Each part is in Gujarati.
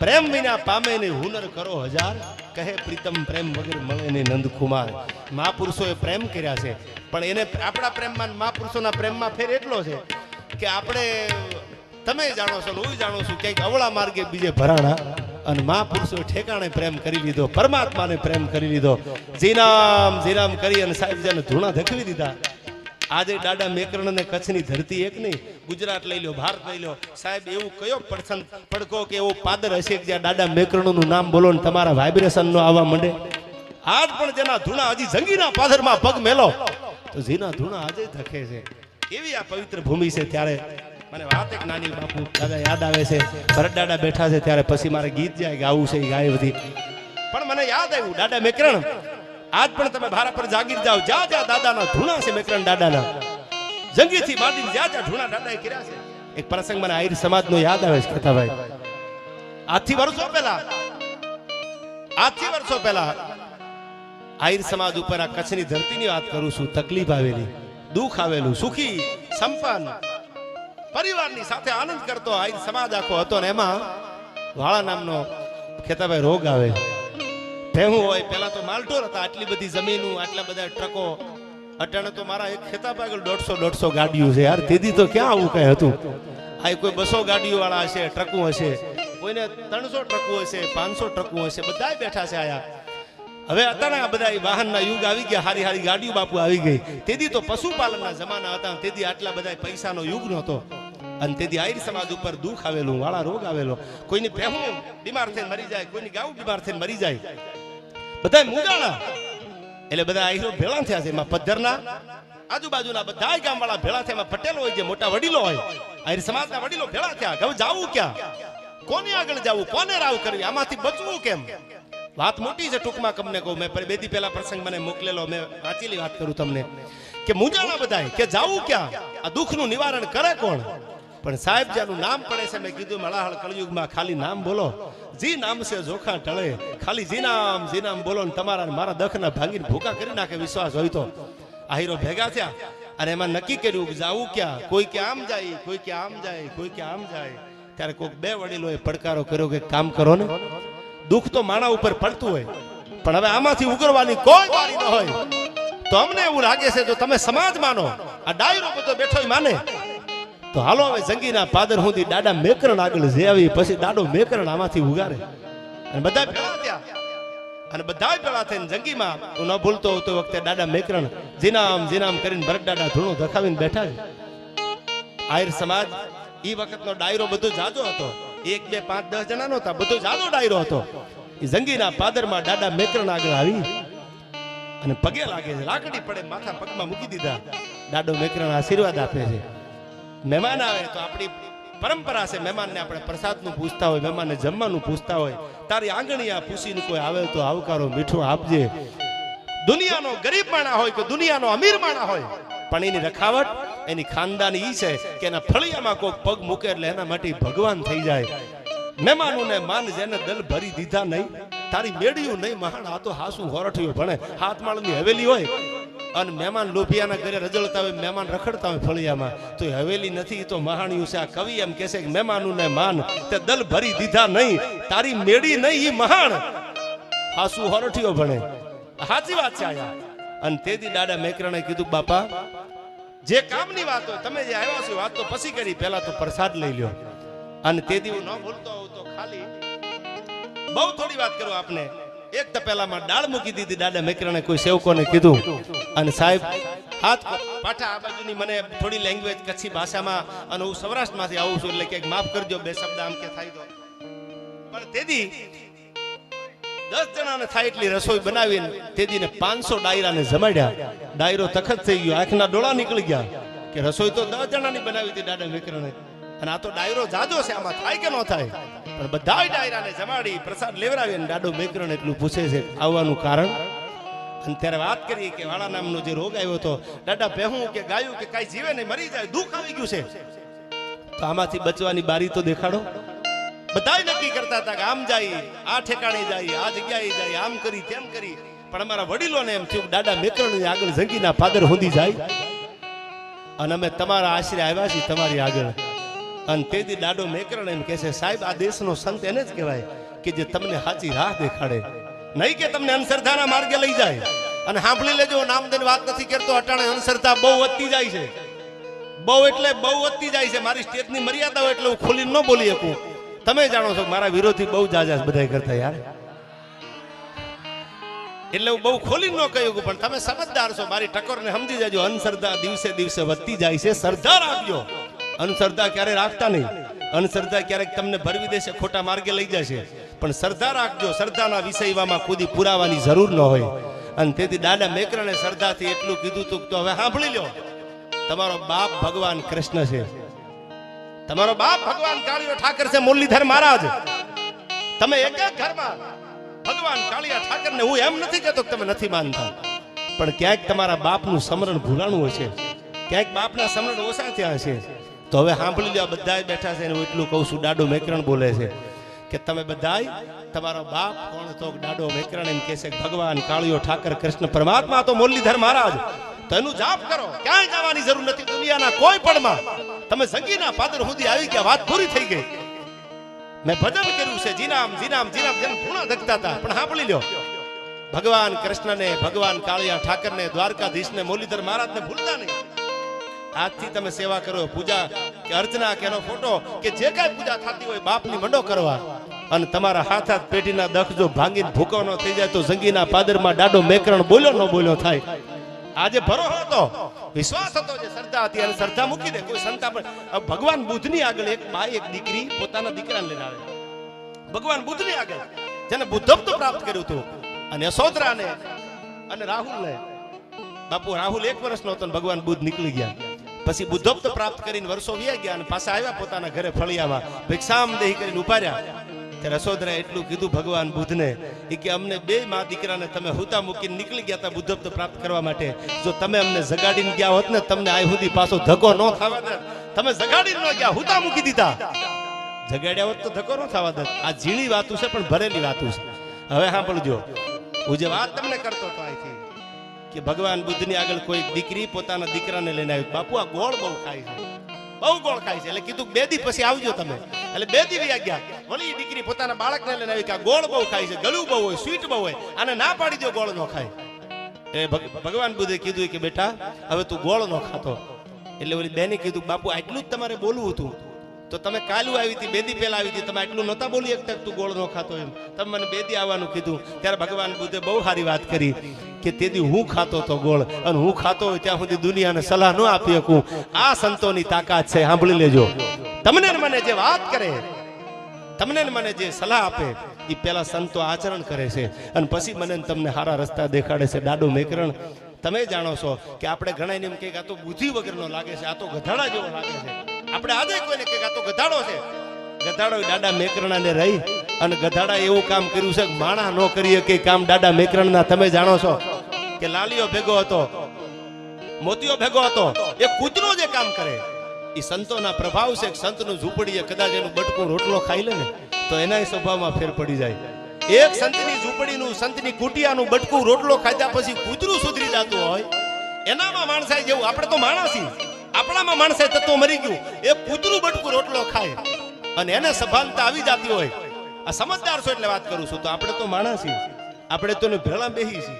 પ્રેમ વિના પામે ને હુનર કરો હજાર. કહે પ્રીતમ પ્રેમ વગર મળે ને નંદકુમાર. મહાપુરુષોએ પ્રેમ કર્યા છે. પણ એને આપણા પ્રેમમાં મહાપુરુષોના પ્રેમમાં ફેર એટલો છે કે આપણે તમે જાણો છો હું જાણું છું ક્યાંક અવળા માર્ગે બીજે ભરાણા અને મહાપુરુષોએ ઠેકાણે પ્રેમ કરી લીધો, પરમાત્માને પ્રેમ કરી લીધો. જીનામ જીનામ કરી અને સાહેબ જેને ધૂણા ધકવી દીધા. આજે દાદા મેકરણ અને કચ્છની ધરતી એક નહીં, ગુજરાત લઈ લો ભારત લઈ લો સાહેબ, એવું કયો પડસન પડકો કે એવો પાદર હશે કે જ્યાં દાદા મેકરણનું નામ બોલો ને તમારા વાઇબ્રેશન નો આવવા માંડે? આજ પણ જેના ધૂણા હજી જંગીના પાદરમાં પગ મેલો. તો જેના ધૂણા આજે ધકે છે એવી આ પવિત્ર ભૂમિ છે ત્યારે? મને વાત એક નાની બાપુ, દાદા યાદ આવે છે. ભરત દાદા બેઠા છે ત્યારે પછી મારે ગીત જાય ગાવું છે ગાય બધી. પણ મને યાદ આવ્યું, દાદા મેકરણ આજ પણ તમે ભારા પર જાગીર જાઓ. જ્યાં જ્યાં દાદાના ધૂણા છે મેકરણ દાદાના. જંગીથી માંડીને જ્યાં જ્યાં ધૂણા દાદાએ કર્યા છે. એક પ્રસંગ મને આહિર સમાજનો યાદ આવે છે, કથાભાઈ. આજથી વર્ષો પહેલા, આજથી વર્ષો પહેલા આહિર સમાજ ઉપર આ કચ્છની ધરતીની વાત કરું છું. તકલીફ આવેલી, દુઃખ આવેલું, સુખી, સંપન્ન પરિવારની સાથે આનંદ કરતો આહિર સમાજ આખો હતો ને એમાં વાળા નામનો ખેતાભાઈ રોગ આવે. ભેહું હોય પેલા તો માલઢોર હતા, આટલી બધી જમીનું, આટલા બધા ટ્રકો. અટાણે તો મારા એક ખેતા પાગલ દોઢસો દોઢસો ગાડીઓ છે. યાર, તેથી તો ક્યાં આવું કઈ હતું? આ કોઈ બસો ગાડીઓ વાળા હશે, ટ્રકો હશે, કોઈને ત્રણસો ટ્રકો હશે, પાંચસો ટ્રકો હશે બધા બેઠા છે આયા. હવે અત્યારે આ બધા વાહનના યુગ આવી ગયા, હારી હારી ગાડીઓ બાપુ આવી ગઈ. તેથી તો પશુપાલનના જમાના હતા તેથી આટલા બધા પૈસાનો યુગ નહોતો. અને તેથી આયર સમાજ ઉપર દુઃખ આવેલું, વાળા રોગ આવેલો. કોઈની ભેહું બીમાર થઈને મરી જાય, કોઈની ગાઉ બીમાર થઈને મરી જાય. બધા મુગાણા? એટલે બધા આહીરો ભેળા થયા છે. એમાં પદ્ધરના આજુબાજુના બધા ગામ વાળા ભેળા થયા. એમાં પટેલ હોય, જે મોટા વડીલો હોય આહીર સમાજના વડીલો ભેળા થયા. હવે જાવું ક્યાં? કોને આગળ જાવું? કોને રાવ કરવી? આમાંથી બચવું કેમ? વાત મોટી છે ટૂંકમાં તમને કહું. મેં બે દી પહેલા પ્રસંગ મને મોકલેલો. મેં વાંચેલી વાત કરું તમને. કે મુંજાણા બધાય, કે જાવું ક્યાં? આ દુઃખનું નિવારણ કરે કોણ? પણ સાહેબ જેનું નામ પડે છે, મેં કીધું મળાહળ કળયુગમાં ખાલી નામ બોલો. જી નામ છે જોખા ટળે. ખાલી જી નામ જી નામ બોલો ને તમારા મારા દખના ભાંગીને ભૂકા કરી નાખે વિશ્વાસ હોય તો. આહીરો ભેગા થયા અને એમાં નક્કી કર્યું કે જાવું ક્યાં? કોઈ કે આમ જાય, કોઈ કે આમ જાય, કોઈ કે આમ જાય. ત્યારે કોઈક બે વડીલોએ પડકારો કર્યો કે કામ કરો ને. દુઃખ તો માણા ઉપર પડતું હોય. પણ હવે આમાંથી ઉગરવાની કોઈ વારી ન હોય. તો અમને એવું લાગે છે, જો તમે સમાજ માનો, આ ડાયરો બધો બેઠો માને. તો હાલો હવે જંગીના પાદર સુધી દાડા મેકરણ આગળ જે આવી પછી દાડો મેકરણ આમાંથી ઉગારે. અને બધા ભેળા અને બધા ભેળા થઈને જંગીમાં હું ન ભૂલતો હતો વખતે દાડા મેકરણ જીનામ જીનામ કરીને ભરત દાડા ધૂણો ધખાવીને બેઠા છે. આહિર સમાજ એ વખતનો ડાયરો બધો જાજો હતો. એક, બે, પાંચ, દસ જણા હતા. બધો જાજો ડાયરો હતો. એ જંગીના પાદરમાં દાડા મેકરણ આગળ આવી. અને પગે લાગે છે. લાકડી પડે માથા પગમાં મૂકી દીધા. દાડો મેકરણ આશીર્વાદ આપે છે. મહેમાન આવે તો આપણી પરંપરા છે, મહેમાનને આપણે પ્રસાદનું પૂછતા હોય, મહેમાનને જમવાનું પૂછતા હોય, તારી આંગણી પૂછી પૂછીને કોઈ આવે તો આવકારો, મીઠો આપજે. દુનિયાનો ગરીબ માણા હોય કે દુનિયાનો અમીર માણા હોય, પણ એની રખાવટ, એની ખાનદાની ઈ છે કે એના ફળિયામાં કોઈ પગ મૂકે એટલે એના માટે ભગવાન થઈ જાય. મહેમાનોને માન જેને દલ ભરી દીધા નહીં, તારી મેળ્યું નહીં, મહાન, આ તો હાસુ હોરઠિયું ભણે. હાથ માળની હવેલી હોય અને મહેમાન લોભિયાના ઘરે રજળતા હોય, મહેમાન રખડતા હોય ફળિયામાં. તો હવેલી નથી તો મહાણિયું છે. આ કવિ એમ કહેશે કે મહેમાનોને માન, તે દલ ભરી દીધા નહીં, તારી મેળી નહીં, ઈ મહાણ. હાસુ હોરઠિયો ભણે. સાચી વાત છે આયા. અને તેથી દાદા મેકરણે કીધું, બાપા, જે કામની વાત હોય, તમે જે આવ્યા છો, વાત તો પછી કરી. પહેલા તો પ્રસાદ લઈ લ્યો. અને તેથી હું ન ભૂલતો હોઉં તો ખાલી બહુ થોડી વાત કરું આપને. એક તપેલામાં દાળ મૂકી દીધી. દાદા મેકરાને કોઈ સેવકોને કીધું. અને સાહેબ, હાથ પાઠા આ બાજુની મને થોડી લેંગ્વેજ કચ્છી ભાષામાં અને હું સૌરાષ્ટ્રમાંથી આવું છું એટલે કે માફ કરજો, બે શબ્દ આમ કે થાય તો. પણ તેદી દસ જણાને થાય એટલી રસોઈ બનાવીને તેદીને પાંચસો ડાયરાને જમાડ્યા. ડાયરો તખત થઈ ગયો. આંખના ડોળા નીકળી ગયા કે રસોઈ તો દસ જણાની બનાવી હતી દાદા મેકરાને. અને આ તો ડાયરો જાજો છે. આમાં થાય કે ન થાય? પણ બધા ડાયરાને જમાડી પ્રસાદ લેવડાવી અને દાદો મેકરણ એટલું પૂછે છે આવવાનું કારણ. અને ત્યારે વાત કરી કે વાળા નામનો જે રોગ આવ્યો હતો, દાદા પહેવું કે ગાયું કે કાંઈ જીવે નહીં, મરી જાય, દુઃખ આવી ગયું છે. તો આમાંથી બચવાની બારી તો દેખાડો. બધા નક્કી કરતા હતા કે આમ જાય, આ ઠેકાણે જાય, આ જગ્યાએ જાય, આમ કરી, તેમ કરી. પણ અમારા વડીલોને એમ થયું દાદા મેકરણ આગળ જંગીના પાદર સુધી જાય. અને અમે તમારા આશરે આવ્યા છીએ, તમારી આગળ. અને તેથી દાડો મેકરણ એમ કહે છે, સાહેબ, આ દેશનો સંત એને જ કહેવાય કે જે તમને સાચી રાહ દેખાડે. નહીં કે તમને અંધશ્રદ્ધાના માર્ગે લઈ જાય. અને સાંભળી લેજો નામ નામદેન વાત નથી કરતો, અટાણે અંધશ્રદ્ધા બહુ વધતી જાય છે. બહુ એટલે બહુ વધતી જાય છે. મારી સ્ટેજની મર્યાદા હોય એટલે હું ખોલીને ન બોલી શકું. તમે જાણો છો મારા વિરોધી બહુ જાજા બધા કરતા યાર. એટલે હું બહુ ખોલી ન કહ્યું પણ તમે સમજદાર છો. મારી ટકોરને સમજી જાજો અનશ્રદ્ધા દિવસે દિવસે વધતી જાય છે. સરદાર રાખજો. અનશ્રદ્ધા ક્યારે રાખતા નહીં. અનશ્રદ્ધા ક્યારેક તમને ભરવી દેશે, ખોટા માર્ગે લઈ જશે. પણ શ્રદ્ધા રાખજો, શ્રદ્ધાના વિષયમાં કુદી પુરાવાની જરૂર ન હોય. અને તેથી દાદા મેકરણે શ્રદ્ધાથી એટલું કીધું તું તો હવે સાંભળી લો તમારો બાપ ભગવાન કૃષ્ણ છે. તમારો બાપ ભગવાન કાળીઓ ઠાકર છે, મુરલીધર મહારાજ. તમે એક એક ઘરમાં ભગવાન કાળિયા ઠાકરને હું એમ નથી કહેતો તમે નથી માનતા. પણ ક્યાંક તમારા બાપનું સમરણ ભૂલાણું હશે ક્યાંક બાપના સમરણ ઓછા થયા હશે તો હવે સાંભળી લો બધા બેઠા છે હું એટલું કહું છું ડાડો મેકરણ બોલે છે કે તમે બધા તમારો બાપ કોણ તો? ડાડો મેકરણ એમ કહે છે, ભગવાન કાળિયો ઠાકર કૃષ્ણ પરમાત્મા તો મુરલીધર મહારાજ. તેનું જાપ કરો, ક્યાંય જવાની જરૂર નથી, દુનિયાના કોઈ પણમાં. તમે સંગીના પાદર સુધી આવી ગયા, વાત પૂરી થઈ ગઈ. મેં ભજન કર્યું છે, જીનામ જીનામ જીનામ જેમ પૂર્ણ ધકતા હતા. પણ સાંભળી લ્યો, ભગવાન કૃષ્ણને, ભગવાન કાળિયા ઠાકરને, દ્વારકાધીશને, મુરલીધર મહારાજને ભૂલતા નહીં. આજથી તમે સેવા કરો, પૂજા કે અર્ચના કે એનો ફોટો કે જે કાંઈ પૂજા થતી હોય બાપની મંડો કરવા. અને તમારા હાથ હાથ પેટીના દખ જો ભાંગીને ભૂકો ન થઈ જાય તો જંગીના પાદરમાં ડાડો મેકરણ બોલ્યો ન બોલ્યો થાય. આજે ભરો હતો, વિશ્વાસ હતો જે શ્રદ્ધા હતી અને શ્રદ્ધા મૂકી દે. કોઈ સંતા પણ ભગવાન બુદ્ધની આગળ એક બાઈ, એક દીકરી પોતાના દીકરાને લઈને આવે. ભગવાન બુદ્ધની આગળ, જેને બુદ્ધત્વ પ્રાપ્ત કર્યું હતું. અને યશોદરાને અને રાહુલને. બાપુ, રાહુલ એક વર્ષનો હતો ને ભગવાન બુદ્ધ નીકળી ગયા. પછી બુદ્ધત્વ પ્રાપ્ત કરીને વર્ષો વ્યા ગયા અને પાછા આવ્યા પોતાના ઘરે ફળિયામાં. ભિક્ષામ દેહી કરીને ઉપાડ્યા. ત્યારે રસોદરાએ એટલું કીધું ભગવાન બુદ્ધને ને કે અમને બે મા દીકરાને તમે હુતા મૂકીને નીકળી ગયા હતા બુદ્ધત્વ પ્રાપ્ત કરવા માટે. જો તમે અમને જગાડીને ગયા હોત ને, તમને આ સુધી પાછો ધક્કો ન થવા દે તમે જગાડીને ન ગયા, હુતા મૂકી દીધા. જગાડ્યા હોત તો ધક્કો ન થવા દે આ ઝીણી વાતું છે, પણ ભરેલી વાતું છે. હવે સાંભળજો. હું જે વાત તમને કરતો હતો અહીંથી કે ભગવાન બુદ્ધની આગળ કોઈ દીકરી પોતાના દીકરાને લઈને આવી બાપુ, આ ગોળ બહુ ખાય છે. બહુ ગોળ ખાય છે. એટલે કીધું બે દી પછી આવજો તમે. એટલે બે દી વયા ગયા. વળી દીકરી પોતાના બાળકને લઈને આવી કે આ ગોળ બહુ ખાય છે. ગળું બહુ હોય સ્વીટ બહુ હોય, આને ના પાડી દો ગોળ નો ખાય. એ ભગ- ભગવાન બુદ્ધે કીધું કે બેટા, હવે તું ગોળ નો ખાતો. એટલે ઓલી બેને કીધું બાપુ, આટલું જ તમારે બોલવું હતું. તો તમે કાલું આવી હતી, બેદી પહેલા આવી હતી. તમે આટલું નહોતા બોલી શકતા કે તું ગોળ નો ખાતો એમ. તમે મને બેદી આવવાનું કીધું. ત્યારે ભગવાન બુદ્ધે બહુ સારી વાત કરી કે તેથી હું ખાતો તો ગોળ અને હું ખાતો હોય ત્યાં સુધી દુનિયાને સલાહ ન આપી શકું. આ સંતોની તાકાત છે, સાંભળી લેજો. તમને મને જે વાત કરે, તમને મને જે સલાહ આપે એ પેલા સંતો આચરણ કરે છે. અને પછી મને તમને સારા રસ્તા દેખાડે છે, દાડો મેકરણ. તમે જાણો છો કે આપણે ઘણા એમ કે આ તો બુદ્ધિ વગરનો લાગે છે, આ તો ગધાડા જેવો લાગે છે. આપણે આજે કોઈને કે આ ગધાડો છે. ગધાડો દાડા મેકરણાને રહી અને ગધાડા એવું કામ કર્યું છે માણા ન કરી કે કામ દાડા મેકરણના. તમે જાણો છો કે લાલીઓ ભેગો હતો, મોતીઓ ભેગો હતો, એ કૂતરો જે કામ કરે એ સંતોના પ્રભાવ છે સંતનું ઝૂંપડીએ કદાચ એનું બટકું રોટલો ખાઈ લે ને, તો એના સ્વભાવમાં ફેર પડી જાય. એક સંતની ઝૂંપડીનું, સંતની કુટિયાનું બટકું રોટલો ખાધા પછી કૂતરું સુધરી જતું હોય, એનામાં માણસાઈ જેવું. આપણે તો માણસી. આપણામાં માણસે તત્વ મરી ગયું. એ કૂતરું બટકું રોટલો ખાય. અને એને સભાનતા આવી જતી હોય. આ સમજદાર છો એટલે વાત કરું છું. તો આપણે તો માણસી આપણે તો એને ભેળા બેહી છીએ.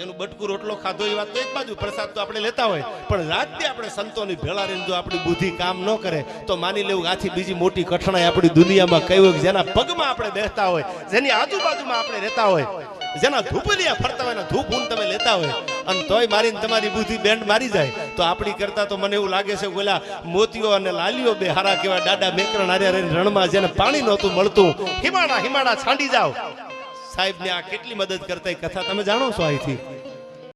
એનું બટકું રોટલો ખાધો એ વાત તો એક બાજુ. પ્રસાદ તો આપણે લેતા હોય. પણ રાતે આપણે સંતોની ભેળા રહીને જો આપણી બુદ્ધિ કામ ન કરે, તો માની લેવું આથી બીજી મોટી કઠણાઈ આપણી દુનિયામાં કઈ હોય જેના પગમાં આપણે બેસતા હોય, જેની આજુબાજુમાં આપણે રહેતા હોય. જેના ધૂપલિયા ફરતા હોય ધૂપ ઊન તમે લેતા હોય અને તોય મારીને તમારી બુદ્ધિ બેન્ડ મારી જાય તો આપણી કરતા તો મને એવું લાગે છે ઓલા મોતીઓ અને લાલીઓ બે હારા કેવા દાડા મેકરણ હારે રહીને રણમાં જેને પાણી નહોતું મળતું. હિમાડા હિમાડા છાંડી જાઓ. સાહેબ ને આ કેટલી મદદ કરતા એ કથા તમે જાણો છો અહીંથી?